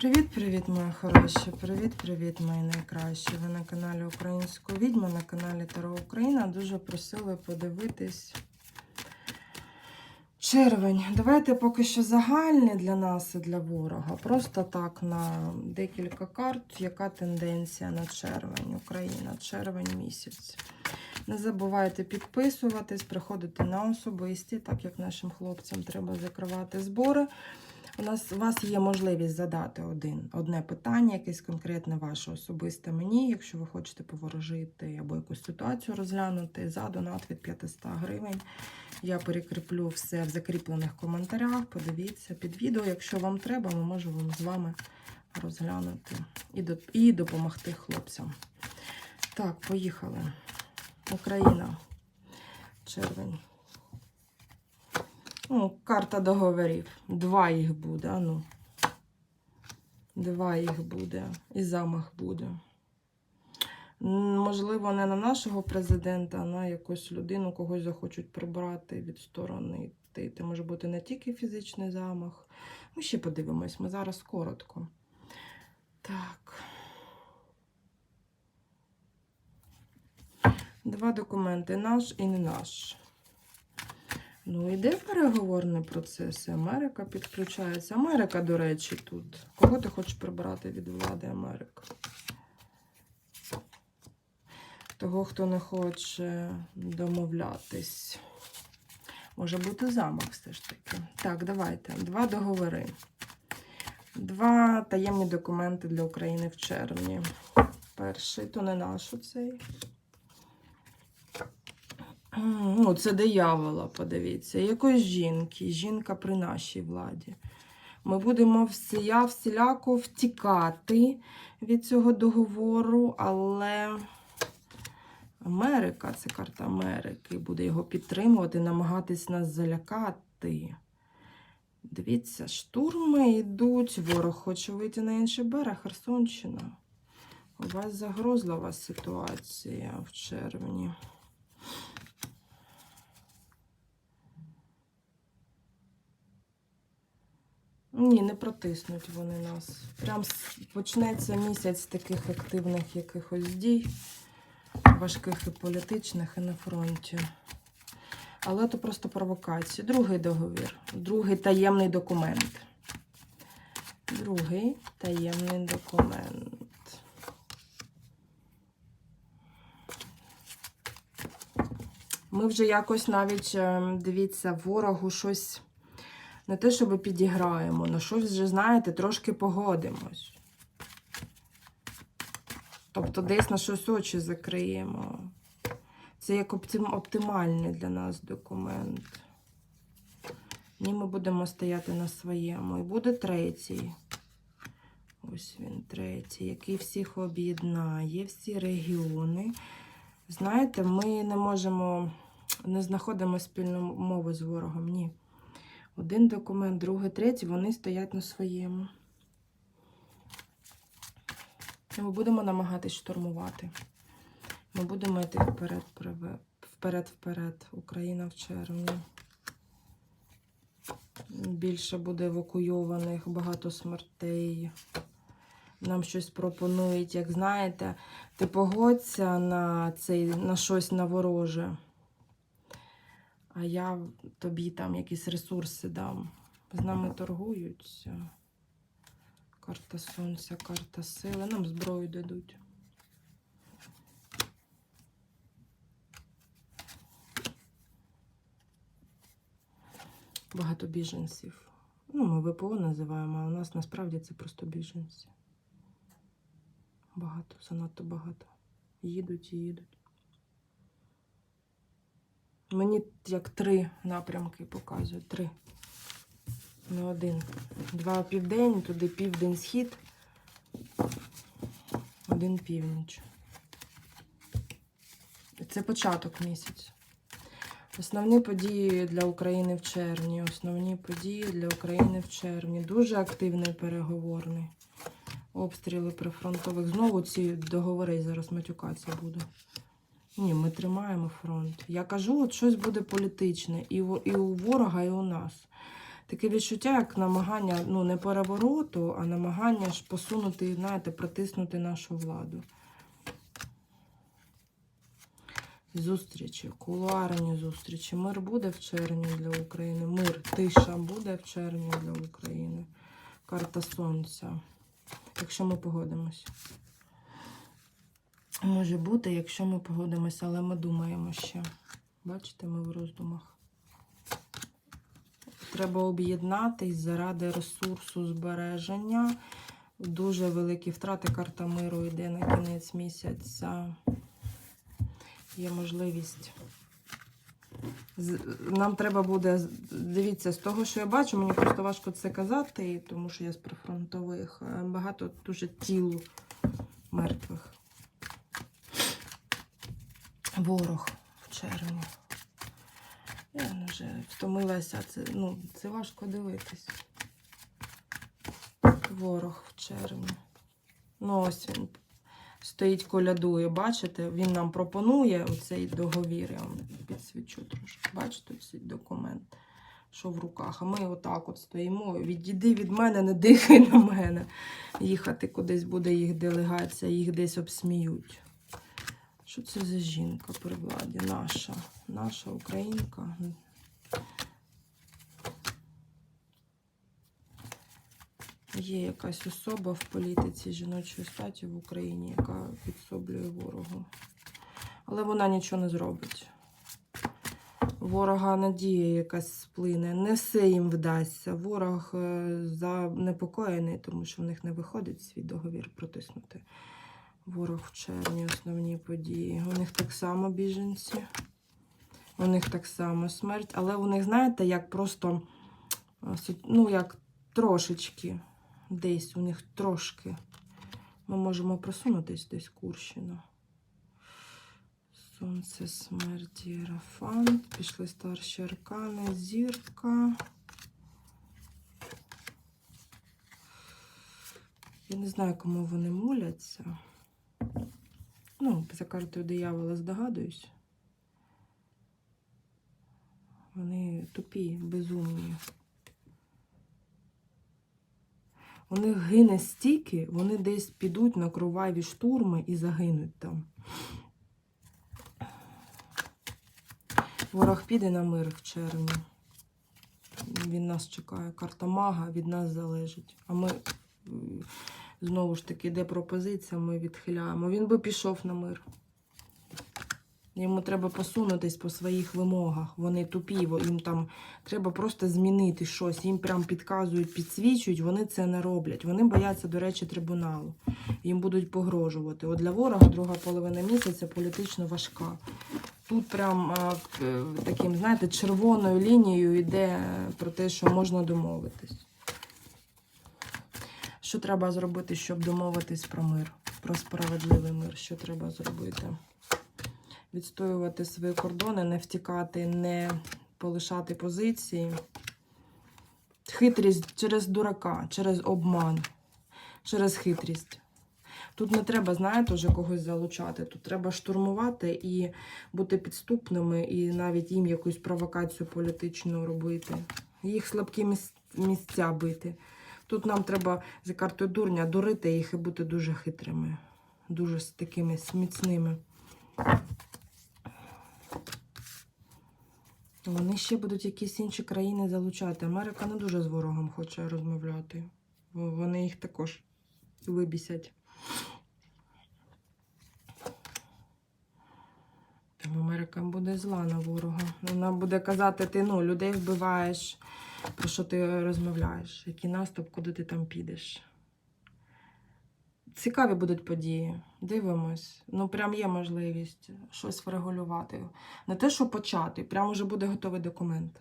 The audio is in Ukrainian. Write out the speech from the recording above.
Привіт-привіт, мої хороші! Привіт-привіт, мої найкращі! Ви на каналі Української відьми, на каналі Таро Україна. Дуже просили подивитись червень. Давайте поки що загальний для нас і для ворога. Просто так на декілька карт, яка тенденція на червень, Україна, червень місяць. Не забувайте підписуватись, приходити на особисті, так як нашим хлопцям треба закривати збори. У нас у вас є можливість задати один, одне питання, якесь конкретне ваше особисте мені, якщо ви хочете поворожити або якусь ситуацію розглянути за донат від 500 гривень. Я перекріплю все в закріплених коментарях. Подивіться під відео. Якщо вам треба, ми можемо з вами розглянути і, до, і допомогти хлопцям. Так, поїхали. Україна. Червень. Ну, карта договорів. Два їх буде, а ну. Два їх буде. І замах буде. Можливо, не на нашого президента, а на якусь людину, когось захочуть прибрати, відсторонити. Це може бути не тільки фізичний замах. Ми ще подивимось, ми зараз коротко. Так. Два документи наш і не наш. Ну, йде переговорний процес. Америка підключається. Америка, до речі, тут. Кого ти хочеш прибрати від влади Америка? Того, хто не хоче домовлятись. Може бути замах все ж таки. Так, давайте. Два договори. Два таємні документи для України в червні. Перший, то не наш оцей. Ну, це диявола, подивіться. Якоїсь жінки. Жінка при нашій владі. Ми будемо всія всіляко втікати від цього договору, але Америка, це карта Америки, буде його підтримувати, намагатись нас залякати. Дивіться, штурми йдуть, ворог хоче вийти на інший берег, Херсонщина. У вас загрозлива ситуація в червні. Ні, не протиснуть вони нас. Прям почнеться місяць таких активних якихось дій, важких і політичних, і на фронті. Але це просто провокація. Другий договір, другий таємний документ. Другий таємний документ. Ми вже якось навіть, ем, дивіться, ворогу щось не те, щоб підіграємо, на щось вже, знаєте, трошки погодимось. Тобто десь на щось очі закриємо. Це як оптим- оптимальний для нас документ. Ні, ми будемо стояти на своєму. І буде третій. Ось він третій, який всіх об'єднає, всі регіони. Знаєте, ми не можемо, не знаходимо спільну мову з ворогом. Ні. Один документ, другий, третій, вони стоять на своєму. І ми будемо намагатись штурмувати. Ми будемо йти вперед, вперед, вперед. Україна в червні. Більше буде евакуйованих, багато смертей. Нам щось пропонують, як знаєте, ти погодься на цей, на щось на вороже а я тобі там якісь ресурси дам. З нами торгуються. Карта сонця, карта сили. Нам зброю дадуть. Багато біженців. Ну, ми ВПО називаємо, а у нас насправді це просто біженці. Багато, занадто багато. Їдуть і їдуть. Мені як три напрямки показують. Три. Не один. Два південь, туди південь схід. Один північ. Це початок місяця. Основні події для України в червні. Основні події для України в червні. Дуже активний переговорний. Обстріли прифронтових. Знову ці договори зараз матюкатися буду. Ні, ми тримаємо фронт. Я кажу, от щось буде політичне і у, і у ворога, і у нас. Таке відчуття, як намагання, ну, не перевороту, а намагання ж посунути, знаєте, притиснути нашу владу. Зустрічі, кулуарні зустрічі. Мир буде в червні для України. Мир, тиша буде в червні для України. Карта Сонця. Якщо ми погодимось. Може бути, якщо ми погодимося, але ми думаємо ще. Бачите, ми в роздумах. Треба об'єднатись заради ресурсу збереження. Дуже великі втрати. Карта миру йде на кінець місяця. Є можливість. Нам треба буде, дивіться, з того, що я бачу, мені просто важко це казати, тому що я з прифронтових. е, Багато дуже тіл мертвих. Ворог в червні. Я вже втомилася. Це, ну, це важко дивитись. Ворог в червні. Ну, ось він стоїть колядує, бачите? Він нам пропонує оцей договір. Я вам підсвічу трошки. Бачите цей документ, що в руках. А ми отак от стоїмо. Відійди від мене, не дихай на мене. Їхати кудись буде їх делегація, їх десь обсміють. Що це за жінка при владі? Наша, наша українка. Є якась особа в політиці жіночої статі в Україні, яка підсоблює ворогу. Але вона нічого не зробить. Ворога надія якась сплине. Не все їм вдасться. Ворог е, занепокоєний, тому що в них не виходить свій договір протиснути. Ворог в червні, основні події. У них так само біженці. У них так само смерть. Але у них, знаєте, як просто, ну, як трошечки, десь у них трошки. Ми можемо просунутись десь Курщина. Сонце, смерть, Єрофант. Пішли старші аркани, зірка. Я не знаю, кому вони моляться. Ну, за картою диявола здогадуюсь. Вони тупі, безумні. У них гине стільки, вони десь підуть на кроваві штурми і загинуть там. Ворог піде на мир в червні. Він нас чекає. Карта мага від нас залежить. А ми знову ж таки, де пропозиція, ми відхиляємо. Він би пішов на мир. Йому треба посунутись по своїх вимогах. Вони тупі, їм там треба просто змінити щось. Їм прям підказують, підсвічують, вони це не роблять. Вони бояться, до речі, трибуналу. Їм будуть погрожувати. От для ворога друга половина місяця політично важка. Тут прям таким, знаєте, червоною лінією йде про те, що можна домовитись. Що треба зробити, щоб домовитись про мир, про справедливий мир? Що треба зробити? Відстоювати свої кордони, не втікати, не полишати позиції. Хитрість через дурака, через обман, через хитрість. Тут не треба, знаєте, вже когось залучати. Тут треба штурмувати і бути підступними, і навіть їм якусь провокацію політичну робити. Їх слабкі місця бити. Тут нам треба за картою дурня дурити їх і бути дуже хитрими, дуже з такими міцними. Вони ще будуть якісь інші країни залучати. Америка не дуже з ворогом хоче розмовляти. бо Вони їх також вибісять. Тому Америка буде зла на ворога. Вона буде казати, ти ну, людей вбиваєш, про що ти розмовляєш, який наступ, куди ти там підеш. Цікаві будуть події. Дивимось. Ну, прям є можливість щось врегулювати. Не те, що почати, прям уже буде готовий документ.